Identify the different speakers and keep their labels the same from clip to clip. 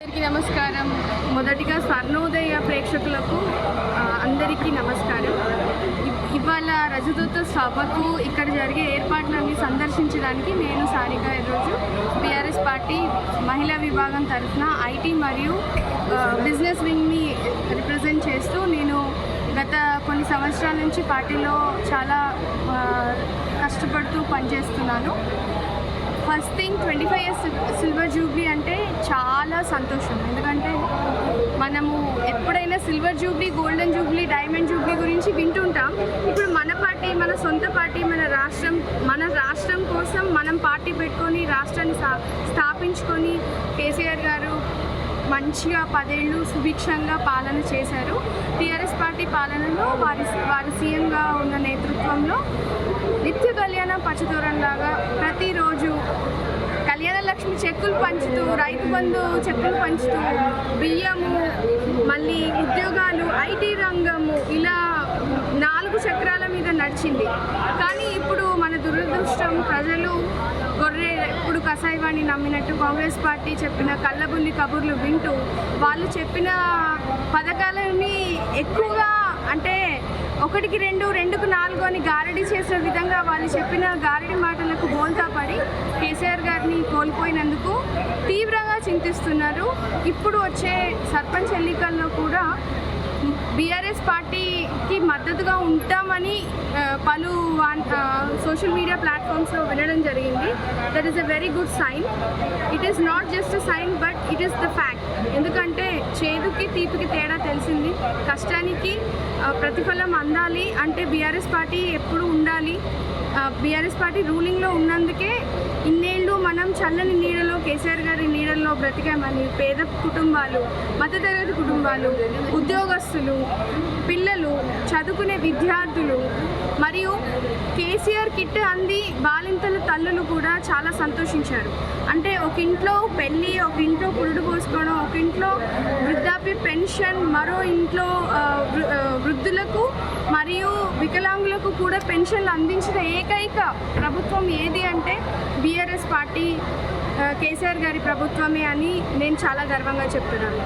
Speaker 1: అందరికీ నమస్కారం. మొదటిగా స్వర్ణోదయ ప్రేక్షకులకు అందరికీ నమస్కారం. ఇవాళ రజదూత సభకు ఇక్కడ జరిగే ఏర్పాట్లన్నీ సందర్శించడానికి నేను సారిక ఈరోజు బీఆర్ఎస్ పార్టీ మహిళా విభాగం తరఫున ఐటీ మరియు బిజినెస్ వింగ్ని రిప్రజెంట్ చేస్తూ నేను గత కొన్ని సంవత్సరాల నుంచి పార్టీలో చాలా కష్టపడుతూ పనిచేస్తున్నాను. First thing twenty five years silver jubilee అంటే చాలా సంతోషం. ఎందుకంటే మనము ఎప్పుడైనా silver jubilee golden jubilee diamond jubilee గురించి వింటుంటాం. ఇప్పుడు మన పార్టీ మన సొంత పార్టీ మన రాష్ట్రం మన రాష్ట్రం కోసం మనం పార్టీ పెట్టుకొని రాష్ట్రాన్ని స్థా- స్థాపించుకొని కేసీఆర్ గారు మంచిగా పదేళ్ళు సుభిక్షంగా పాలన చేశారు. టీఆర్ఎస్ పార్టీ పాలనలో వారి వారి సీఎంగా ఉన్న నేతృత్వంలో నిత్య కళ్యాణ పచ్చదూరంలాగా ప్రతిరోజు కళ్యాణ లక్ష్మి చెక్కులు పంచుతూ రైతు బంధు చెక్కులు పంచుతూ బియ్యము మళ్ళీ ఉద్యోగాలు ఐటీ రంగము ఇలా నాలుగు చక్రాల మీద నడిచింది. కానీ ఇప్పుడు మన దురదృష్టం ప్రజలు గొర్రె ఇప్పుడు కసాయివాణి నమ్మినట్టు కాంగ్రెస్ పార్టీ చెప్పిన కళ్ళబుల్లి కబుర్లు వింటూ వాళ్ళు చెప్పిన పథకాలని ఎక్కువగా అంటే ఒకటికి రెండు రెండుకు నాలుగు అని గారడీ చేసిన విధంగా వాళ్ళు చెప్పిన గారడీ మాటలకు బోల్తా పడి కేసీఆర్ గారిని కోల్పోయినందుకు తీవ్రంగా చింతిస్తున్నారు. ఇప్పుడు వచ్చే సర్పంచ్ ఎన్నికల్లో కూడా బీఆర్ఎస్ పార్టీకి మద్దతుగా ఉంటామని పలు సోషల్ మీడియా ప్లాట్ఫామ్స్లో వినడం జరిగింది. That is a very good sign it is not just a sign but it is the fact ఎందుకంటే చే కష్టానికి ప్రతిఫలం అందాలి. అంటే బీఆర్ఎస్ పార్టీ ఎప్పుడు ఉండాలి? బీఆర్ఎస్ పార్టీ రూలింగ్లో ఉన్నందుకే ఇన్నేళ్ళు మనం చల్లని నీడలో కేసీఆర్ గారి నీడల్లో బ్రతికామని పేద కుటుంబాలు మధ్యతరగతి కుటుంబాలు ఉద్యోగస్తులు పిల్లలు చదువుకునే విద్యార్థులు మరియు కేసీఆర్ కిట్ అంది బాలింతల తల్లులు కూడా చాలా సంతోషించారు. అంటే ఒక ఇంట్లో పెళ్ళి ఒక ఇంట్లో పురుడు పోసుకోవడం ఒక ఇంట్లో వృద్ధాప్య పెన్షన్ మరో ఇంట్లో వృ- వృద్ధులకు మరియు వికలాంగులకు కూడా పెన్షన్లు అందించిన ఏకైక ప్రభుత్వం ఏది అంటే బీఆర్ఎస్ పార్టీ కేసీఆర్ కేసీఆర్ గారి ప్రభుత్వమే అని నేను చాలా గర్వంగా చెప్తున్నాను.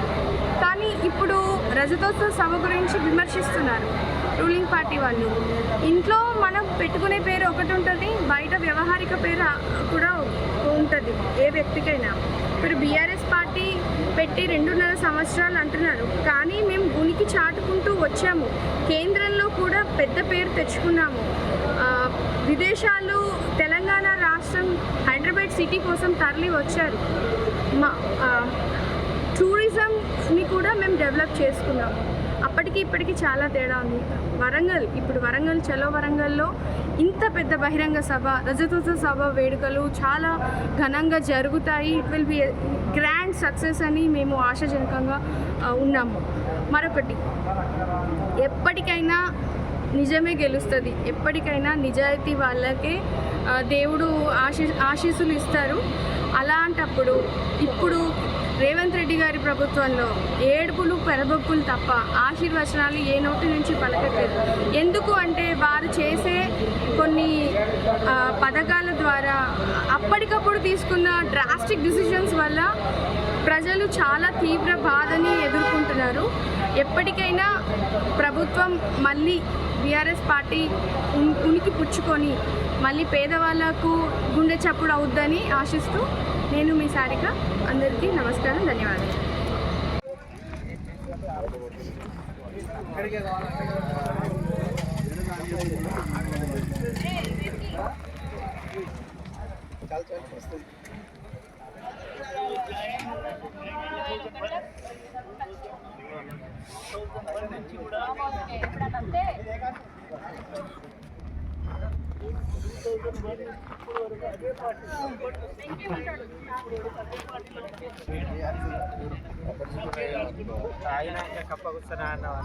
Speaker 1: కానీ ఇప్పుడు రజతోత్సవ సభ గురించి విమర్శిస్తున్నారు రూలింగ్ పార్టీ వాళ్ళు. ఇంట్లో మనం పెట్టుకునే పేరు ఒకటి ఉంటుంది బయట వ్యవహారిక పేరు కూడా ఉంటుంది ఏ వ్యక్తికైనా. ఇప్పుడు బీఆర్ఎస్ పార్టీ పెట్టి రెండున్నర సంవత్సరాలు అంటున్నారు. కానీ మేము ఉనికి చాటుకుంటూ వచ్చాము. కేంద్రంలో కూడా పెద్ద పేరు తెచ్చుకున్నాము. విదేశాలు తెలంగాణ రాష్ట్రం హైదరాబాద్ సిటీ కోసం తరలి వచ్చారు. మా టూరిజంని కూడా మేము డెవలప్ చేసుకున్నాము. అప్పటికి ఇప్పటికి చాలా తేడా ఉంది. వరంగల్ ఇప్పుడు వరంగల్ చలో వరంగల్లో ఇంత పెద్ద బహిరంగ సభ రజతోత్సవ సభ వేడుకలు చాలా ఘనంగా జరుగుతాయి. It will be grand success అని మేము ఆశాజనకంగా ఉన్నాము. మరొకటి ఎప్పటికైనా నిజమే గెలుస్తుంది. ఎప్పటికైనా నిజాయితీ వాళ్ళకే దేవుడు ఆశీ ఆశీస్సులు ఇస్తారు. అలాంటప్పుడు ఇప్పుడు రేవంత్ రెడ్డి గారి ప్రభుత్వంలో ఏడుపులు పెరబొప్పులు తప్ప ఆశీర్వచనాలు ఏ నోటి నుంచి పలకట్లేదు. ఎందుకు అంటే వారు చేసే కొన్ని పథకాల ద్వారా అప్పటికప్పుడు తీసుకున్న డ్రాస్టిక్ డిసిషన్స్ వల్ల ప్రజలు చాలా తీవ్ర బాధని ఎదుర్కొంటున్నారు. ఎప్పటికైనా ప్రభుత్వం మళ్ళీ బీఆర్ఎస్ పార్టీ ఉనికి పుచ్చుకొని మళ్ళీ పేదవాళ్ళకు గుండె చప్పుడు అవుద్దని ఆశిస్తూ నేను మీ సారిక. అందరికీ నమస్కారం ధన్యవాదాలు.
Speaker 2: తాగినాక కప్ప కూర్చొని అన్నావు.